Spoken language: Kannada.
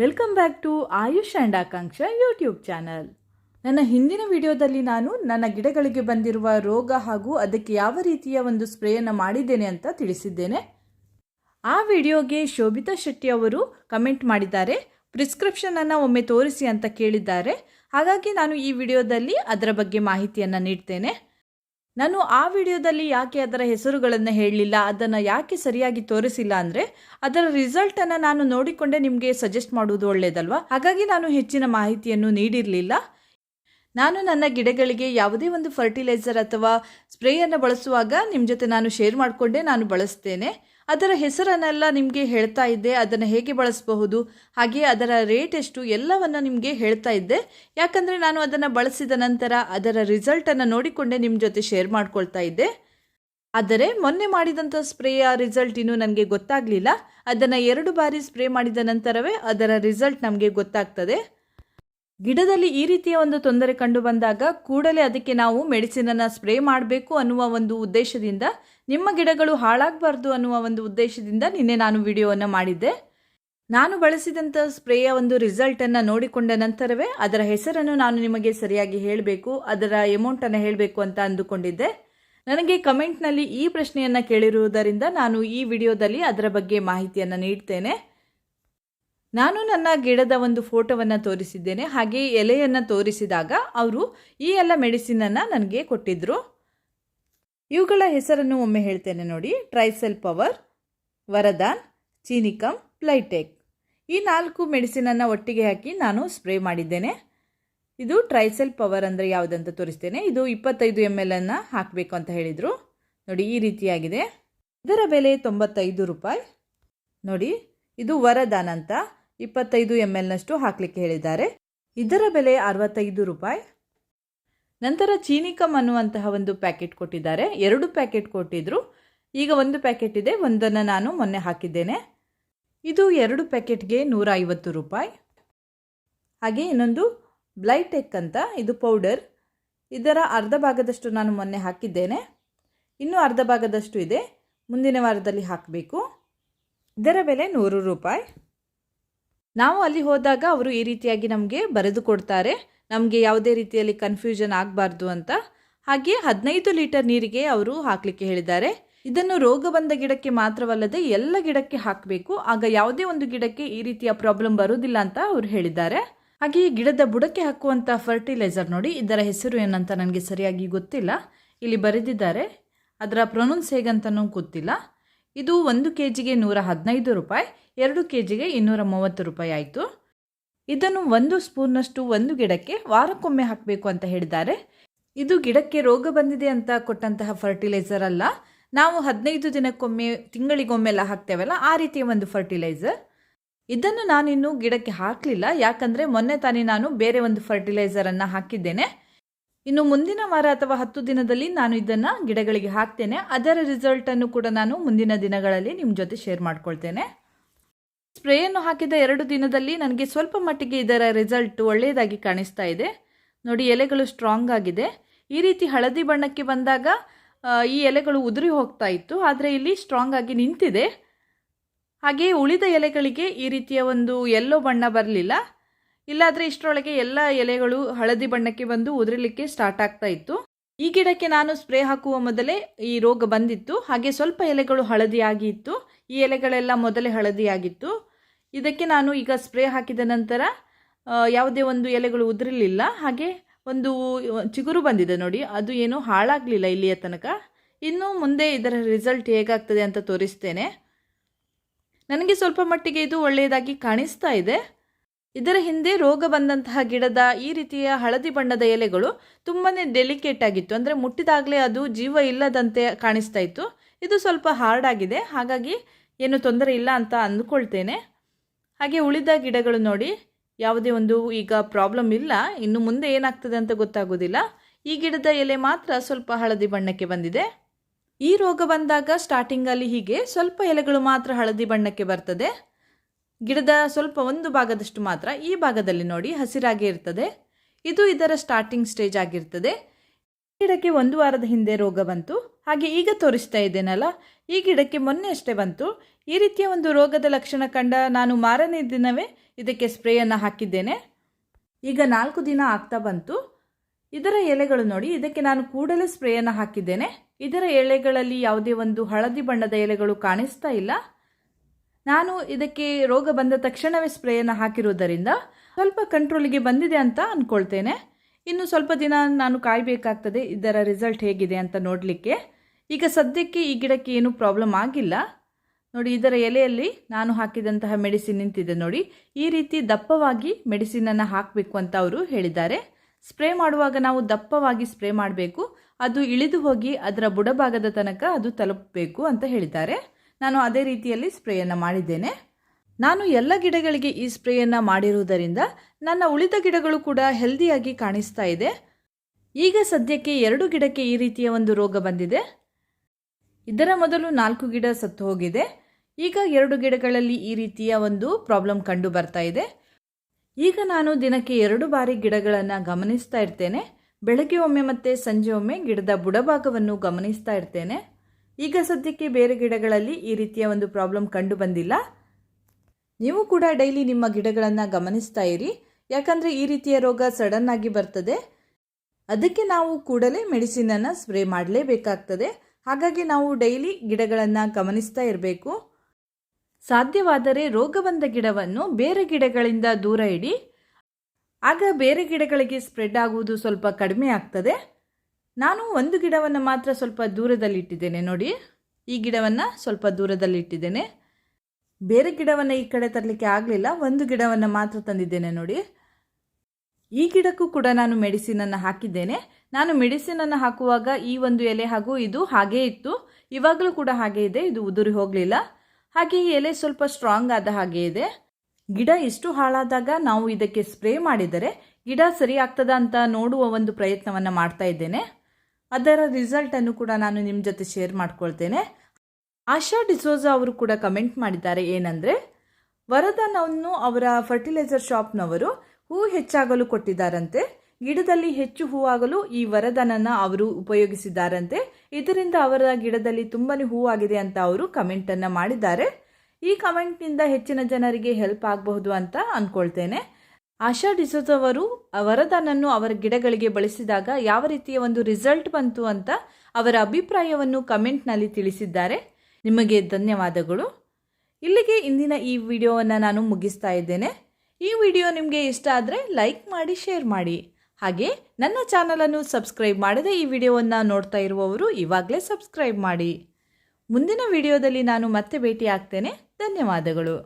Welcome back to Ayush and Akanksha YouTube channel. ನನ್ನ ಹಿಂದಿನ ವಿಡಿಯೋದಲ್ಲಿ ನಾನು ನನ್ನ ಗಿಡಗಳಿಗೆ ಬಂದಿರುವ ರೋಗ ಹಾಗೂ ಅದಕ್ಕೆ ಯಾವ ರೀತಿಯ ಒಂದು ಸ್ಪ್ರೇಯನ್ನು ಮಾಡಿದ್ದೇನೆ ಅಂತ ತಿಳಿಸಿದ್ದೇನೆ. ಆ ವಿಡಿಯೋಗೆ ಶೋಭಿತಾ ಶೆಟ್ಟಿ ಅವರು ಕಮೆಂಟ್ ಮಾಡಿದ್ದಾರೆ ಪ್ರಿಸ್ಕ್ರಿಪ್ಷನನ್ನು ಒಮ್ಮೆ ತೋರಿಸಿ ಅಂತ ಕೇಳಿದ್ದಾರೆ. ಹಾಗಾಗಿ ನಾನು ಈ ವಿಡಿಯೋದಲ್ಲಿ ಅದರ ಬಗ್ಗೆ ಮಾಹಿತಿಯನ್ನು ನೀಡ್ತೇನೆ. ನಾನು ಆ ವಿಡಿಯೋದಲ್ಲಿ ಯಾಕೆ ಅದರ ಹೆಸರುಗಳನ್ನು ಹೇಳಲಿಲ್ಲ, ಅದನ್ನು ಯಾಕೆ ಸರಿಯಾಗಿ ತೋರಿಸಿಲ್ಲ ಅಂದರೆ, ಅದರ ರಿಸಲ್ಟನ್ನು ನಾನು ನೋಡಿಕೊಂಡೆ ನಿಮಗೆ ಸಜೆಸ್ಟ್ ಮಾಡುವುದು ಒಳ್ಳೆಯದಲ್ವಾ ಹಾಗಾಗಿ ನಾನು ಹೆಚ್ಚಿನ ಮಾಹಿತಿಯನ್ನು ನೀಡಿರಲಿಲ್ಲ. ನಾನು ನನ್ನ ಗಿಡಗಳಿಗೆ ಯಾವುದೇ ಒಂದು ಫರ್ಟಿಲೈಸರ್ ಅಥವಾ ಸ್ಪ್ರೇಯನ್ನು ಬಳಸುವಾಗ ನಿಮ್ಮ ಜೊತೆ ನಾನು ಶೇರ್ ಮಾಡಿಕೊಂಡೇ, ನಾನು ಬಳಸ್ತೇನೆ. ಅದರ ಹೆಸರನ್ನೆಲ್ಲ ನಿಮಗೆ ಹೇಳ್ತಾ ಇದ್ದೆ, ಅದನ್ನು ಹೇಗೆ ಬಳಸಬಹುದು, ಹಾಗೆ ಅದರ ರೇಟ್ ಎಷ್ಟು, ಎಲ್ಲವನ್ನು ನಿಮಗೆ ಹೇಳ್ತಾ ಇದ್ದೆ. ಯಾಕಂದರೆ ನಾನು ಅದನ್ನು ಬಳಸಿದ ನಂತರ ಅದರ ರಿಸಲ್ಟನ್ನು ನೋಡಿಕೊಂಡೇ ನಿಮ್ಮ ಜೊತೆ ಶೇರ್ ಮಾಡ್ಕೊಳ್ತಾ ಇದ್ದೆ. ಆದರೆ ಮೊನ್ನೆ ಮಾಡಿದಂಥ ಸ್ಪ್ರೇಯ ರಿಸಲ್ಟ್ ಇನ್ನೂ ನನಗೆ ಗೊತ್ತಾಗಲಿಲ್ಲ. ಅದನ್ನು ಎರಡು ಬಾರಿ ಸ್ಪ್ರೇ ಮಾಡಿದ ನಂತರವೇ ಅದರ ರಿಸಲ್ಟ್ ನಮಗೆ ಗೊತ್ತಾಗ್ತದೆ. ಗಿಡದಲ್ಲಿ ಈ ರೀತಿಯ ಒಂದು ತೊಂದರೆ ಕಂಡು ಬಂದಾಗ ಕೂಡಲೇ ಅದಕ್ಕೆ ನಾವು ಮೆಡಿಸಿನನ್ನು ಸ್ಪ್ರೇ ಮಾಡಬೇಕು ಅನ್ನುವ ಒಂದು ಉದ್ದೇಶದಿಂದ, ನಿಮ್ಮ ಗಿಡಗಳು ಹಾಳಾಗಬಾರ್ದು ಅನ್ನುವ ಒಂದು ಉದ್ದೇಶದಿಂದ ನಿನ್ನೆ ನಾನು ವಿಡಿಯೋವನ್ನು ಮಾಡಿದ್ದೆ. ನಾನು ಬಳಸಿದಂಥ ಸ್ಪ್ರೇಯ ಒಂದು ರಿಸಲ್ಟನ್ನು ನೋಡಿಕೊಂಡ ನಂತರವೇ ಅದರ ಹೆಸರನ್ನು ನಾನು ನಿಮಗೆ ಸರಿಯಾಗಿ ಹೇಳಬೇಕು, ಅದರ ಎಮೌಂಟನ್ನು ಹೇಳಬೇಕು ಅಂತ ಅಂದುಕೊಂಡಿದ್ದೆ. ನನಗೆ ಕಮೆಂಟ್ನಲ್ಲಿ ಈ ಪ್ರಶ್ನೆಯನ್ನು ಕೇಳಿರುವುದರಿಂದ ನಾನು ಈ ವಿಡಿಯೋದಲ್ಲಿ ಅದರ ಬಗ್ಗೆ ಮಾಹಿತಿಯನ್ನು ನೀಡ್ತೇನೆ. ನಾನು ನನ್ನ ಗಿಡದ ಒಂದು ಫೋಟೋವನ್ನು ತೋರಿಸಿದ್ದೇನೆ, ಹಾಗೆ ಎಲೆಯನ್ನು ತೋರಿಸಿದಾಗ ಅವರು ಈ ಎಲ್ಲ ಮೆಡಿಸಿನನ್ನು ನನಗೆ ಕೊಟ್ಟಿದ್ದರು ಇವುಗಳ ಹೆಸರನ್ನು ಒಮ್ಮೆ ಹೇಳ್ತೇನೆ ನೋಡಿ. ಟ್ರೈಸೆಲ್ ಪವರ್, ವರದಾನ್ ಚೀನಿಕಮ್ ಪ್ಲೈಟೆಕ್. ಈ ನಾಲ್ಕು ಮೆಡಿಸಿನನ್ನು ಒಟ್ಟಿಗೆ ಹಾಕಿ ನಾನು ಸ್ಪ್ರೇ ಮಾಡಿದ್ದೇನೆ. ಇದು ಟ್ರೈಸೆಲ್ ಪವರ್ ಅಂದರೆ ಯಾವುದಂತ ತೋರಿಸ್ತೇನೆ. ಇದು ಇಪ್ಪತ್ತೈದು ಎಂ ಎಲ್ ಅನ್ನು ಹಾಕಬೇಕು ಅಂತ ಹೇಳಿದರು. ನೋಡಿ, ಈ ರೀತಿಯಾಗಿದೆ. ಇದರ ಬೆಲೆ ತೊಂಬತ್ತೈದು ರೂಪಾಯಿ. ನೋಡಿ, ಇದು ವರದಾನ್ ಅಂತ. ಇಪ್ಪತ್ತೈದು ಎಂ ಎಲ್ನಷ್ಟು ಹಾಕಲಿಕ್ಕೆ ಹೇಳಿದ್ದಾರೆ. ಇದರ ಬೆಲೆ ಅರವತ್ತೈದು ರೂಪಾಯಿ. ನಂತರ ಚೀನಿಕಮ್ ಅನ್ನುವಂತಹ ಒಂದು ಪ್ಯಾಕೆಟ್ ಕೊಟ್ಟಿದ್ದಾರೆ. ಎರಡು ಪ್ಯಾಕೆಟ್ ಕೊಟ್ಟಿದ್ರು. ಈಗ ಒಂದು ಪ್ಯಾಕೆಟ್ ಇದೆ. ಒಂದನ್ನು ನಾನು ಮೊನ್ನೆ ಹಾಕಿದ್ದೇನೆ. ಇದು ಎರಡು ಪ್ಯಾಕೆಟ್ಗೆ ನೂರ ಐವತ್ತು ರೂಪಾಯಿ. ಹಾಗೆ ಇನ್ನೊಂದು ಬ್ಲೈಟೆಕ್ ಅಂತ, ಇದು ಪೌಡರ್. ಇದರ ಅರ್ಧ ಭಾಗದಷ್ಟು ನಾನು ಮೊನ್ನೆ ಹಾಕಿದ್ದೇನೆ. ಇನ್ನೂ ಅರ್ಧ ಭಾಗದಷ್ಟು ಇದೆ. ಮುಂದಿನ ವಾರದಲ್ಲಿ ಹಾಕಬೇಕು. ಇದರ ಬೆಲೆ ನೂರು ರೂಪಾಯಿ. ನಾವು ಅಲ್ಲಿ ಹೋದಾಗ ಅವರು ಈ ರೀತಿಯಾಗಿ ನಮಗೆ ಬರೆದು ಕೊಡ್ತಾರೆ. ನಮಗೆ ಯಾವುದೇ ರೀತಿಯಲ್ಲಿ ಕನ್ಫ್ಯೂಷನ್ ಆಗಬಾರ್ದು ಅಂತ. ಹಾಗೆ ಹದಿನೈದು ಲೀಟರ್ ನೀರಿಗೆ ಅವರು ಹಾಕಲಿಕ್ಕೆ ಹೇಳಿದ್ದಾರೆ. ಇದನ್ನು ರೋಗ ಬಂದ ಗಿಡಕ್ಕೆ ಮಾತ್ರವಲ್ಲದೆ ಎಲ್ಲ ಗಿಡಕ್ಕೆ ಹಾಕಬೇಕು. ಆಗ ಯಾವುದೇ ಒಂದು ಗಿಡಕ್ಕೆ ಈ ರೀತಿಯ ಪ್ರಾಬ್ಲಮ್ ಬರುವುದಿಲ್ಲ ಅಂತ ಅವರು ಹೇಳಿದ್ದಾರೆ. ಹಾಗೆ ಈ ಗಿಡದ ಬುಡಕ್ಕೆ ಹಾಕುವಂಥ ಫರ್ಟಿಲೈಸರ್ ನೋಡಿ, ಇದರ ಹೆಸರು ಏನಂತ ನನಗೆ ಸರಿಯಾಗಿ ಗೊತ್ತಿಲ್ಲ. ಇಲ್ಲಿ ಬರೆದಿದ್ದಾರೆ. ಅದರ ಪ್ರೊನೌನ್ಸ್ ಹೇಗಂತನೂ ಗೊತ್ತಿಲ್ಲ. ಇದು ಒಂದು ಕೆ ಜಿಗೆ ನೂರ ಹದಿನೈದು ರೂಪಾಯಿ, ಎರಡು ಕೆ ಜಿಗೆ ಇನ್ನೂರ ಮೂವತ್ತು ರೂಪಾಯಿ ಆಯಿತು. ಇದನ್ನು ಒಂದು ಸ್ಪೂನ್ನಷ್ಟು ಒಂದು ಗಿಡಕ್ಕೆ ವಾರಕ್ಕೊಮ್ಮೆ ಹಾಕಬೇಕು ಅಂತ ಹೇಳಿದ್ದಾರೆ. ಇದು ಗಿಡಕ್ಕೆ ರೋಗ ಬಂದಿದೆ ಅಂತ ಕೊಟ್ಟಂತಹ ಫರ್ಟಿಲೈಸರ್ ಅಲ್ಲ. ನಾವು ಹದಿನೈದು ದಿನಕ್ಕೊಮ್ಮೆ, ತಿಂಗಳಿಗೊಮ್ಮೆಲ್ಲ ಹಾಕ್ತೇವಲ್ಲ, ಆ ರೀತಿಯ ಒಂದು ಫರ್ಟಿಲೈಸರ್ ಇದನ್ನು ನಾನಿನ್ನು ಗಿಡಕ್ಕೆ ಹಾಕಲಿಲ್ಲ. ಯಾಕಂದರೆ ಮೊನ್ನೆ ತಾನೇ ನಾನು ಬೇರೆ ಒಂದು ಫರ್ಟಿಲೈಸರನ್ನು ಹಾಕಿದ್ದೇನೆ. ಇನ್ನು ಮುಂದಿನ ವಾರ ಅಥವಾ ಹತ್ತು ದಿನದಲ್ಲಿ ನಾನು ಇದನ್ನು ಗಿಡಗಳಿಗೆ ಹಾಕ್ತೇನೆ. ಅದರ ರಿಸಲ್ಟನ್ನು ಕೂಡ ನಾನು ಮುಂದಿನ ದಿನಗಳಲ್ಲಿ ನಿಮ್ಮ ಜೊತೆ ಶೇರ್ ಮಾಡ್ಕೊಳ್ತೇನೆ. ಸ್ಪ್ರೇಯನ್ನು ಹಾಕಿದ ಎರಡು ದಿನದಲ್ಲಿ ನನಗೆ ಸ್ವಲ್ಪ ಮಟ್ಟಿಗೆ ಇದರ ರಿಸಲ್ಟ್ ಒಳ್ಳೆಯದಾಗಿ ಕಾಣಿಸ್ತಾ ಇದೆ. ನೋಡಿ, ಎಲೆಗಳು ಸ್ಟ್ರಾಂಗ್ ಆಗಿದೆ. ಈ ರೀತಿ ಹಳದಿ ಬಣ್ಣಕ್ಕೆ ಬಂದಾಗ ಈ ಎಲೆಗಳು ಉದುರಿ ಹೋಗ್ತಾ ಇತ್ತು. ಆದರೆ ಇಲ್ಲಿ ಸ್ಟ್ರಾಂಗ್ ಆಗಿ ನಿಂತಿದೆ. ಹಾಗೆಯೇ ಉಳಿದ ಎಲೆಗಳಿಗೆ ಈ ರೀತಿಯ ಒಂದು ಎಲ್ಲೋ ಬಣ್ಣ ಬರಲಿಲ್ಲ. ಇಲ್ಲಾದರೆ ಇಷ್ಟರೊಳಗೆ ಎಲ್ಲ ಎಲೆಗಳು ಹಳದಿ ಬಣ್ಣಕ್ಕೆ ಬಂದು ಉದುರಲಿಕ್ಕೆ ಸ್ಟಾರ್ಟ್ ಆಗ್ತಾ ಇತ್ತು. ಈ ಗಿಡಕ್ಕೆ ನಾನು ಸ್ಪ್ರೇ ಹಾಕುವ ಮೊದಲೇ ಈ ರೋಗ ಬಂದಿತ್ತು. ಹಾಗೆ ಸ್ವಲ್ಪ ಎಲೆಗಳು ಹಳದಿಯಾಗಿ ಇತ್ತು ಈ ಎಲೆಗಳೆಲ್ಲ ಮೊದಲೇ ಹಳದಿಯಾಗಿತ್ತು ಇದಕ್ಕೆ ನಾನು ಈಗ ಸ್ಪ್ರೇ ಹಾಕಿದ ನಂತರ ಯಾವುದೇ ಒಂದು ಎಲೆಗಳು ಉದುರಲಿಲ್ಲ. ಹಾಗೆ ಒಂದು ಚಿಗುರು ಬಂದಿದೆ ನೋಡಿ. ಅದು ಏನು ಹಾಳಾಗಲಿಲ್ಲ ಇಲ್ಲಿಯ ತನಕ. ಇನ್ನು ಮುಂದೆ ಇದರ ರಿಸಲ್ಟ್ ಹೇಗಾಗ್ತದೆ ಅಂತ ತೋರಿಸ್ತೇನೆ. ನನಗೆ ಸ್ವಲ್ಪ ಮಟ್ಟಿಗೆ ಇದು ಒಳ್ಳೆಯದಾಗಿ ಕಾಣಿಸ್ತಾ ಇದೆ. ಇದರ ಹಿಂದೆ ರೋಗ ಬಂದಂತಹ ಗಿಡದ ಈ ರೀತಿಯ ಹಳದಿ ಬಣ್ಣದ ಎಲೆಗಳು ತುಂಬಾ ಡೆಲಿಕೇಟ್ ಆಗಿತ್ತು. ಅಂದರೆ ಮುಟ್ಟಿದಾಗಲೇ ಅದು ಜೀವ ಇಲ್ಲದಂತೆ ಕಾಣಿಸ್ತಾ ಇತ್ತು. ಇದು ಸ್ವಲ್ಪ ಹಾರ್ಡ್ ಆಗಿದೆ. ಹಾಗಾಗಿ ಏನು ತೊಂದರೆ ಇಲ್ಲ ಅಂತ ಅಂದ್ಕೊಳ್ತೇನೆ. ಹಾಗೆ ಉಳಿದ ಗಿಡಗಳು ನೋಡಿ, ಯಾವುದೇ ಒಂದು ಈಗ ಪ್ರಾಬ್ಲಮ್ ಇಲ್ಲ. ಇನ್ನು ಮುಂದೆ ಏನಾಗ್ತದೆ ಅಂತ ಗೊತ್ತಾಗೋದಿಲ್ಲ. ಈ ಗಿಡದ ಎಲೆ ಮಾತ್ರ ಸ್ವಲ್ಪ ಹಳದಿ ಬಣ್ಣಕ್ಕೆ ಬಂದಿದೆ. ಈ ರೋಗ ಬಂದಾಗ ಸ್ಟಾರ್ಟಿಂಗಲ್ಲಿ ಹೀಗೆ ಸ್ವಲ್ಪ ಎಲೆಗಳು ಮಾತ್ರ ಹಳದಿ ಬಣ್ಣಕ್ಕೆ ಬರ್ತದೆ. ಗಿಡದ ಸ್ವಲ್ಪ ಒಂದು ಭಾಗದಷ್ಟು ಮಾತ್ರ ಈ ಭಾಗದಲ್ಲಿ ನೋಡಿ ಹಸಿರಾಗಿ ಇರ್ತದೆ. ಇದು ಇದರ ಸ್ಟಾರ್ಟಿಂಗ್ ಸ್ಟೇಜ್ ಆಗಿರ್ತದೆ. ಗಿಡಕ್ಕೆ ಒಂದು ವಾರದ ಹಿಂದೆ ರೋಗ ಬಂತು. ಹಾಗೆ ಈಗ ತೋರಿಸ್ತಾ ಇದ್ದೇನಲ್ಲ, ಈ ಗಿಡಕ್ಕೆ ಮೊನ್ನೆ ಅಷ್ಟೇ ಬಂತು. ಈ ರೀತಿಯ ಒಂದು ರೋಗದ ಲಕ್ಷಣ ಕಂಡ ನಾನು ಮಾರನೇ ದಿನವೇ ಇದಕ್ಕೆ ಸ್ಪ್ರೇಯನ್ನು ಹಾಕಿದ್ದೇನೆ. ಈಗ ನಾಲ್ಕು ದಿನ ಆಗ್ತಾ ಬಂತು. ಇದರ ಎಲೆಗಳು ನೋಡಿ, ಇದಕ್ಕೆ ನಾನು ಕೂಡಲೇ ಸ್ಪ್ರೇಯನ್ನು ಹಾಕಿದ್ದೇನೆ. ಇದರ ಎಲೆಗಳಲ್ಲಿ ಯಾವುದೇ ಒಂದು ಹಳದಿ ಬಣ್ಣದ ಎಲೆಗಳು ಕಾಣಿಸ್ತಾ ಇಲ್ಲ. ನಾನು ಇದಕ್ಕೆ ರೋಗ ಬಂದ ತಕ್ಷಣವೇ ಸ್ಪ್ರೇಯನ್ನು ಹಾಕಿರುವುದರಿಂದ ಸ್ವಲ್ಪ ಕಂಟ್ರೋಲಿಗೆ ಬಂದಿದೆ ಅಂತ ಅಂದ್ಕೊಳ್ತೇನೆ ಇನ್ನು ಸ್ವಲ್ಪ ದಿನ ನಾನು ಕಾಯಬೇಕಾಗ್ತದೆ, ಇದರ ರಿಸಲ್ಟ್ ಹೇಗಿದೆ ಅಂತ ನೋಡಲಿಕ್ಕೆ. ಈಗ ಸದ್ಯಕ್ಕೆ ಈ ಗಿಡಕ್ಕೆ ಏನೂ ಪ್ರಾಬ್ಲಮ್ ಆಗಿಲ್ಲ. ನೋಡಿ, ಇದರ ಎಲೆಯಲ್ಲಿ ನಾನು ಹಾಕಿದಂತಹ ಮೆಡಿಸಿನ್ ನಿಂತಿದೆ ನೋಡಿ. ಈ ರೀತಿ ದಪ್ಪವಾಗಿ ಮೆಡಿಸಿನನ್ನು ಹಾಕಬೇಕು ಅಂತ ಅವರು ಹೇಳಿದ್ದಾರೆ. ಸ್ಪ್ರೇ ಮಾಡುವಾಗ ನಾವು ದಪ್ಪವಾಗಿ ಸ್ಪ್ರೇ ಮಾಡಬೇಕು. ಅದು ಇಳಿದು ಹೋಗಿ ಅದರ ಬುಡಭಾಗದ ತನಕ ಅದು ತಲುಪಬೇಕು ಅಂತ ಹೇಳಿದ್ದಾರೆ. ನಾನು ಅದೇ ರೀತಿಯಲ್ಲಿ ಸ್ಪ್ರೇಯನ್ನು ಮಾಡಿದ್ದೇನೆ. ನಾನು ಎಲ್ಲ ಗಿಡಗಳಿಗೆ ಈ ಸ್ಪ್ರೇಯನ್ನು ಮಾಡಿರುವುದರಿಂದ ನನ್ನ ಉಳಿದ ಗಿಡಗಳು ಕೂಡ ಹೆಲ್ದಿಯಾಗಿ ಕಾಣಿಸ್ತಾ ಇದೆ. ಈಗ ಸದ್ಯಕ್ಕೆ ಎರಡು ಗಿಡಕ್ಕೆ ಈ ರೀತಿಯ ಒಂದು ರೋಗ ಬಂದಿದೆ. ಇದರ ಮೊದಲು ನಾಲ್ಕು ಗಿಡ ಸತ್ತು ಹೋಗಿದೆ. ಈಗ ಎರಡು ಗಿಡಗಳಲ್ಲಿ ಈ ರೀತಿಯ ಒಂದು ಪ್ರಾಬ್ಲಮ್ ಕಂಡು ಬರ್ತಾ ಇದೆ. ಈಗ ನಾನು ದಿನಕ್ಕೆ ಎರಡು ಬಾರಿ ಗಿಡಗಳನ್ನು ಗಮನಿಸ್ತಾ ಇರ್ತೇನೆ. ಬೆಳಗ್ಗೆ ಒಮ್ಮೆ ಮತ್ತು ಸಂಜೆ ಒಮ್ಮೆ ಗಿಡದ ಬುಡಭಾಗವನ್ನು ಗಮನಿಸ್ತಾ ಇರ್ತೇನೆ. ಈಗ ಸದ್ಯಕ್ಕೆ ಬೇರೆ ಗಿಡಗಳಲ್ಲಿ ಈ ರೀತಿಯ ಒಂದು ಪ್ರಾಬ್ಲಮ್ ಕಂಡು ಬಂದಿಲ್ಲ. ನೀವು ಕೂಡ ಡೈಲಿ ನಿಮ್ಮ ಗಿಡಗಳನ್ನು ಗಮನಿಸ್ತಾ ಇರಿ. ಯಾಕಂದರೆ ಈ ರೀತಿಯ ರೋಗ ಸಡನ್ ಆಗಿ ಬರ್ತದೆ. ಅದಕ್ಕೆ ನಾವು ಕೂಡಲೇ ಮೆಡಿಸಿನನ್ನು ಸ್ಪ್ರೇ ಮಾಡಲೇಬೇಕಾಗ್ತದೆ. ಹಾಗಾಗಿ ನಾವು ಡೈಲಿ ಗಿಡಗಳನ್ನು ಗಮನಿಸ್ತಾ ಇರಬೇಕು. ಸಾಧ್ಯವಾದರೆ ರೋಗ ಬಂದ ಗಿಡವನ್ನು ಬೇರೆ ಗಿಡಗಳಿಂದ ದೂರ ಇಡಿ. ಆಗ ಬೇರೆ ಗಿಡಗಳಿಗೆ ಸ್ಪ್ರೆಡ್ ಆಗುವುದು ಸ್ವಲ್ಪ ಕಡಿಮೆ ಆಗ್ತದೆ. ನಾನು ಒಂದು ಗಿಡವನ್ನು ಮಾತ್ರ ಸ್ವಲ್ಪ ದೂರದಲ್ಲಿಟ್ಟಿದ್ದೇನೆ ನೋಡಿ. ಈ ಗಿಡವನ್ನು ಸ್ವಲ್ಪ ದೂರದಲ್ಲಿಟ್ಟಿದ್ದೇನೆ. ಬೇರೆ ಗಿಡವನ್ನು ಈ ಕಡೆ ತರಲಿಕ್ಕೆ ಆಗಲಿಲ್ಲ. ಒಂದು ಗಿಡವನ್ನು ಮಾತ್ರ ತಂದಿದ್ದೇನೆ ನೋಡಿ. ಈ ಗಿಡಕ್ಕೂ ಕೂಡ ನಾನು ಮೆಡಿಸಿನನ್ನು ಹಾಕಿದ್ದೇನೆ. ನಾನು ಮೆಡಿಸಿನನ್ನು ಹಾಕುವಾಗ ಈ ಒಂದು ಎಲೆ ಹಾಗೂ ಇದು ಹಾಗೇ ಇತ್ತು. ಇವಾಗಲೂ ಕೂಡ ಹಾಗೆ ಇದೆ. ಇದು ಉದುರಿ ಹೋಗಲಿಲ್ಲ. ಹಾಗೆ ಈ ಎಲೆ ಸ್ವಲ್ಪ ಸ್ಟ್ರಾಂಗ್ ಆದ ಹಾಗೆ ಇದೆ. ಗಿಡ ಇಷ್ಟು ಹಾಳಾದಾಗ ನಾವು ಇದಕ್ಕೆ ಸ್ಪ್ರೇ ಮಾಡಿದರೆ ಗಿಡ ಸರಿ ಆಗ್ತದ ಅಂತ ನೋಡುವ ಒಂದು ಪ್ರಯತ್ನವನ್ನು ಮಾಡ್ತಾ ಇದ್ದೇನೆ. ಅದರ ರಿಸಲ್ಟನ್ನು ಕೂಡ ನಾನು ನಿಮ್ಮ ಜೊತೆ ಶೇರ್ ಮಾಡ್ಕೊಳ್ತೇನೆ. ಆಶಾ ಡಿಸೋಜಾ ಅವರು ಕೂಡ ಕಮೆಂಟ್ ಮಾಡಿದ್ದಾರೆ ಏನಂದರೆ ವರದನವನ್ನು ಅವರ ಫರ್ಟಿಲೈಸರ್ ಶಾಪ್ನವರು ಹೂ ಹೆಚ್ಚಾಗಲು ಕೊಟ್ಟಿದ್ದಾರಂತೆ, ಗಿಡದಲ್ಲಿ ಹೆಚ್ಚು ಹೂವಾಗಲು ಈ ವರದನನ್ನ ಅವರು ಉಪಯೋಗಿಸಿದ್ದಾರಂತೆ, ಇದರಿಂದ ಅವರ ಗಿಡದಲ್ಲಿ ತುಂಬನೇ ಹೂವಾಗಿದೆ ಅಂತ ಅವರು ಕಮೆಂಟನ್ನು ಮಾಡಿದ್ದಾರೆ. ಈ ಕಮೆಂಟ್ನಿಂದ ಹೆಚ್ಚಿನ ಜನರಿಗೆ ಹೆಲ್ಪ್ ಆಗಬಹುದು ಅಂತ ಅಂದ್ಕೊಳ್ತೇನೆ ಆಶಾ ಡಿಸೋಜವರು ವರದಾನನ್ನು ಅವರ ಗಿಡಗಳಿಗೆ ಬಳಸಿದಾಗ ಯಾವ ರೀತಿಯ ಒಂದು ರಿಸಲ್ಟ್ ಬಂತು ಅಂತ ಅವರ ಅಭಿಪ್ರಾಯವನ್ನು ಕಮೆಂಟ್ನಲ್ಲಿ ತಿಳಿಸಿದ್ದಾರೆ. ನಿಮಗೆ ಧನ್ಯವಾದಗಳು. ಇಲ್ಲಿಗೆ ಇಂದಿನ ಈ ವಿಡಿಯೋವನ್ನು ನಾನು ಮುಗಿಸ್ತಾ ಇದ್ದೇನೆ. ಈ ವಿಡಿಯೋ ನಿಮಗೆ ಇಷ್ಟ ಆದರೆ ಲೈಕ್ ಮಾಡಿ, ಶೇರ್ ಮಾಡಿ. ಹಾಗೆ ನನ್ನ ಚಾನಲನ್ನು ಸಬ್ಸ್ಕ್ರೈಬ್ ಮಾಡದೆ ಈ ವಿಡಿಯೋವನ್ನು ನೋಡ್ತಾ ಇರುವವರು ಇವಾಗಲೇ ಸಬ್ಸ್ಕ್ರೈಬ್ ಮಾಡಿ. ಮುಂದಿನ ವಿಡಿಯೋದಲ್ಲಿ ನಾನು ಮತ್ತೆ ಭೇಟಿ ಆಗ್ತೇನೆ ಧನ್ಯವಾದಗಳು.